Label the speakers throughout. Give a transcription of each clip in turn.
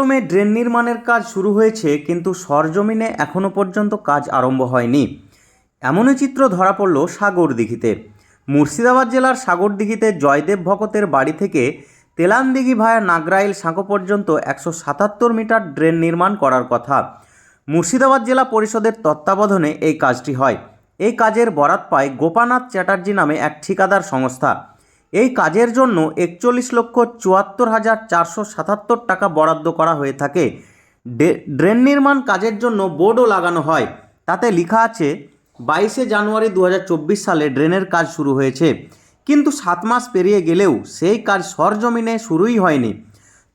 Speaker 1: ক্রমে ড্রেন নির্মাণের কাজ শুরু হয়েছে, কিন্তু সরজমিনে এখনও পর্যন্ত কাজ আরম্ভ হয়নি। এমনই চিত্র ধরা পড়ল সাগরদিঘিতে। মুর্শিদাবাদ জেলার সাগরদিঘিতে জয়দেব ভকতের বাড়ি থেকে তেলানদিঘি ভায়া নাগরাইল সাঁকো পর্যন্ত একশো সাতাত্তর মিটার ড্রেন নির্মাণ করার কথা। মুর্শিদাবাদ জেলা পরিষদের তত্ত্বাবধানে এই কাজটি হয়। এই কাজের বরাত পায় গোপানাথ চ্যাটার্জি নামে এক ঠিকাদার সংস্থা। এই কাজের জন্য একচল্লিশ লক্ষ চুয়াত্তর হাজার চারশো সাতাত্তর টাকা বরাদ্দ করা হয়ে থাকে। ড্রেন নির্মাণ কাজের জন্য বোর্ডও লাগানো হয়। তাতে লেখা আছে, বাইশে জানুয়ারি দু হাজার চব্বিশ সালে ড্রেনের কাজ শুরু হয়েছে। কিন্তু সাত মাস পেরিয়ে গেলেও সেই কাজ সরজমিনে শুরুই হয়নি।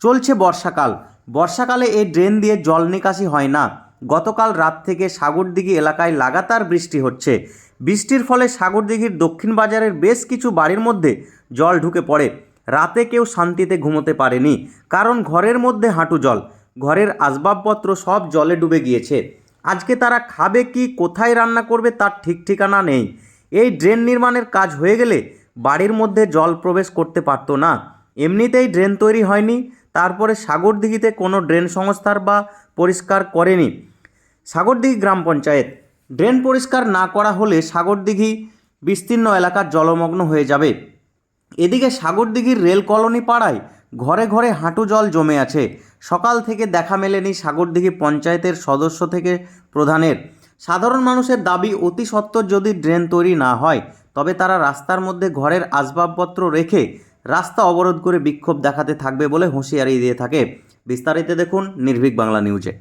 Speaker 1: চলছে বর্ষাকাল। বর্ষাকালে এই ড্রেন দিয়ে জল নিকাশি হয় না। গতকাল রাত থেকে সাগরদিঘি এলাকায় লাগাতার বৃষ্টি হচ্ছে। বৃষ্টির ফলে সাগরদিঘির দক্ষিণ বাজারের বেশ কিছু বাড়ির মধ্যে জল ঢুকে পড়ে। রাতে কেউ শান্তিতে ঘুমোতে পারেনি, কারণ ঘরের মধ্যে হাঁটু জল। ঘরের আসবাবপত্র সব জলে ডুবে গিয়েছে। আজকে তারা খাবে কি, কোথায় রান্না করবে তার ঠিক ঠিকানা নেই। এই ড্রেন নির্মাণের কাজ হয়ে গেলে বাড়ির মধ্যে জল প্রবেশ করতে পারতো না। এমনিতেই ড্রেন তৈরি হয়নি, তারপরে সাগরদিঘিতে কোনো ড্রেন সংস্থার বা পরিষ্কার করেনি। সাগরদিঘি গ্রাম পঞ্চায়েত। ড্রেন পরিষ্কার না করা হলে সাগরদিঘি বিস্তীর্ণ এলাকার জলমগ্ন হয়ে যাবে। এদিকে সাগরদিঘির রেল কলোনি পাড়ায় ঘরে ঘরে হাঁটু জল জমে আছে। সকাল থেকে দেখা মেলেনি সাগরদিঘি পঞ্চায়েতের সদস্য থেকে প্রধানের। সাধারণ মানুষের দাবি, অতি সত্বর যদি ড্রেন তৈরি না হয়, তবে তারা রাস্তার মধ্যে ঘরের আসবাবপত্র রেখে রাস্তা অবরোধ করে বিক্ষোভ দেখাতে থাকবে বলে হুঁশিয়ারি দিয়ে থাকে। বিস্তারিত দেখুন নির্ভীক বাংলা নিউজে।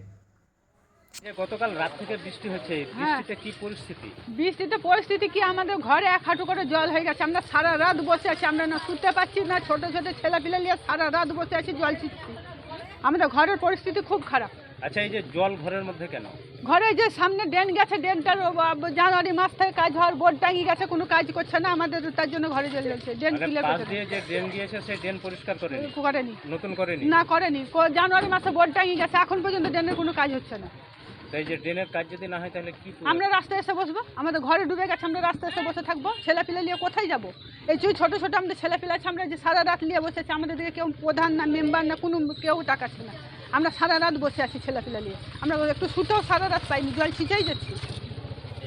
Speaker 2: গতকাল রাত থেকে বৃষ্টি হচ্ছে
Speaker 3: হ্যাঁ।
Speaker 2: বৃষ্টিতে কি পরিস্থিতি?
Speaker 3: বৃষ্টিতে পরিস্থিতি কি? আমাদের ঘরে এক হাঁটু করে জল হয়ে গেছে। আমরা সারা রাত বসে আছি। আমরা না শুতে পাচ্ছি না। ছোট ছোট ছেলে পিলে নিয়ে সারা রাত বসে আছি জল ছিটছি। আমাদের ঘরের পরিস্থিতি খুব খারাপ।
Speaker 2: আচ্ছা এই যে জল ঘরের মধ্যে কেন?
Speaker 3: ঘরে যে সামনে ড্রেন গেছে ড্রেনটার জানুয়ারি মাস থেকে কাজ হওয়ার বোর্ড টাঙিয়ে গেছে কোনো কাজ করছে না। আমাদের তার জন্য ঘরে জল যাচ্ছে ড্রেন ক্লিয়ার করতে
Speaker 2: দিয়ে যে ড্রেন গিয়েছে সেই ড্রেন পরিষ্কার করেনি?
Speaker 3: করেনি।
Speaker 2: নতুন করেনি?
Speaker 3: না করেনি। জানুয়ারি মাসে বোর্ড টাঙিয়ে গেছে। এখন পর্যন্ত ড্রেনের কোনো কাজ হচ্ছে না।
Speaker 2: তাই যে ড্রেনের কাজ যদি না হয় তাহলে কি
Speaker 3: আমরা রাস্তায় এসে বসবো? আমাদের ঘরে ডুবে গেছে, আমরা রাস্তায় এসে বসে থাকব। ছেলে পিলে নিয়ে কোথায় যাব? এই যে ছোটো ছোটো আমাদের ছেলে পিলে আছে, আমরা যে সারা রাত নিয়ে বসেছি আমাদের দিকে কেউ প্রধান না, মেম্বার না, কোনো কেউ তাকাচ্ছে না। আমরা সারা রাত বসে আছি ছেলে পিলে নিয়ে। আমরা একটু শুতেও সারা রাত পাইনি, জল ছিঁচেই যাচ্ছি।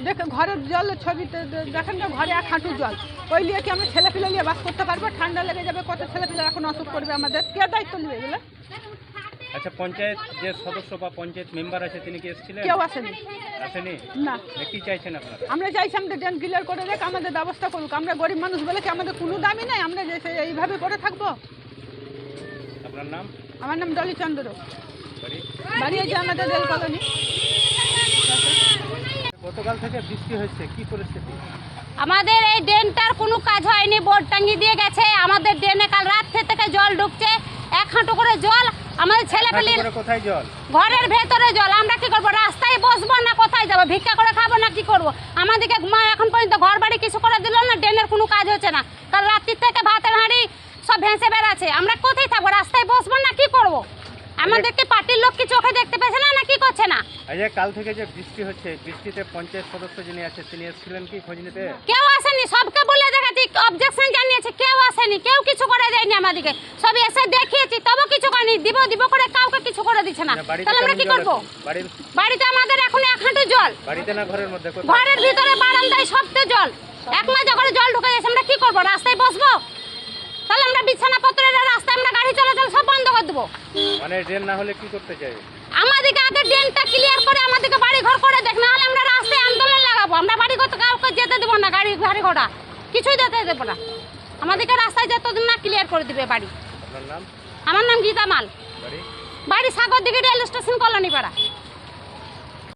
Speaker 3: দেখ, ঘরের জল ছবিতে দেখেন না ঘরে এক হাঁটু জল। ওই নিয়ে কি আমরা ছেলে পিলে নিয়ে বাস করতে পারব? ঠান্ডা লেগে যাবে, কত ছেলে পিলে এখন অসুখ করবে আমাদের? কে দায়িত্ব নেবে এগুলো
Speaker 2: আচ্ছা পঞ্চায়েত যে সদস্য বা পঞ্চায়েত মেম্বার আছে তিনি কি এসেছিলেন?
Speaker 3: কেউ আসেনি।
Speaker 2: আসেনি?
Speaker 3: না।
Speaker 2: এ কি চাইছেন আপনারা?
Speaker 3: আমরা চাইছি আমাদের ড্রেন ক্লিয়ার করে দেখ আমাদের ব্যবস্থা করুক। আমরা গরিব মানুষ বলে কি আমাদের কোনো দামই নাই? আমরা এইভাবে করে থাকব?
Speaker 2: আপনার নাম?
Speaker 3: আমার নাম ডলি চন্দ্র
Speaker 2: বাড়ি?
Speaker 3: হয়েছে আমাদের রেল কলোনি
Speaker 2: গতকাল থেকে বৃষ্টি হচ্ছে কি পরিস্থিতি?
Speaker 4: আমাদের এই ড্রেনটার কোনো কাজ হয়নি বোর্ড টাঙিয়ে দিয়ে গেছে। আমাদের ড্রেনে কাল রাত থেকে জল ঢুকছে। এক হাঁটু করে জল আমাদের ছেলে
Speaker 2: হাঁটু করে কোথায় জল?
Speaker 4: ঘরের ভেতরে জল। আমরা কি করব? রাস্তায় বসবো না কোথায় যাব? ভিক্ষা করে খাব না কি করব? আমাদেরকে মা এখন পর্যন্ত ঘর বাড়ি কিছু করে দিল না ড্রেনের কোনো কাজ হচ্ছে না। কাল রাত্রির থেকে ভাতের হাঁড়ি সব ভেসে বেড়াচ্ছে। আমরা কোথায় থাকব রাস্তায় বসবো না কি করব? আমাদেরকে পার্টির লোক কি চোখে দেখতে পেয়েছে না না কি করছে না?
Speaker 2: এই যে কাল থেকে যে বৃষ্টি হচ্ছে বৃষ্টিতে পঞ্চায়েত সদস্য যিনি আছে তিনি এসেছিলেন কি খোঁজ নিতে?
Speaker 4: কেউ আসেনি। সবকে বলে দেখাচ্ছি অবজেকশন জানিয়েছে কেউ আসেনি কেউ কিছু করে দেয়নি আমাদেরকে। সব এসে দেখিয়েছি তবে দিব দিব করে কাউকে কিছু করে দিচ্ছে না। তাহলে আমরা কি করব? বাড়িতে আমাদের এখন এক হাঁটু জল।
Speaker 2: বাড়িতে না ঘরের মধ্যে?
Speaker 4: ঘরের ভিতরে বারান্দায় সবতে জল। এক মাঝে করে জল ঢুকে যাচ্ছে আমরা কি করব? রাস্তায় বসবো? তাহলে আমরা বিছানাপত্রের রাস্তায় আমরা গাড়ি চলাচল সব বন্ধ করে দেবো।
Speaker 2: মানে ড্রেন না হলে কি করতে চাই?
Speaker 4: আমাদেরকে আগে ড্রেনটা ক্লিয়ার করে আমাদেরকে বাড়ি ঘর করে দেখ নাহলে আমরা রাস্তায় আন্দোলন লাগাবো। আমরা বাড়ি ঘর কাউকে যেতে দেবো না গাড়ি গাড়ি ঘোড়া কিছুই যেতে দেবো না। আমাদেরকে রাস্তায় যতদিন না ক্লিয়ার করে দিবে বাড়ি।
Speaker 2: আপনার নাম?
Speaker 4: আমার নাম গীতা মাল। বাড়ি? সাগর দিকে রেল স্টেশন কলোনি পাড়া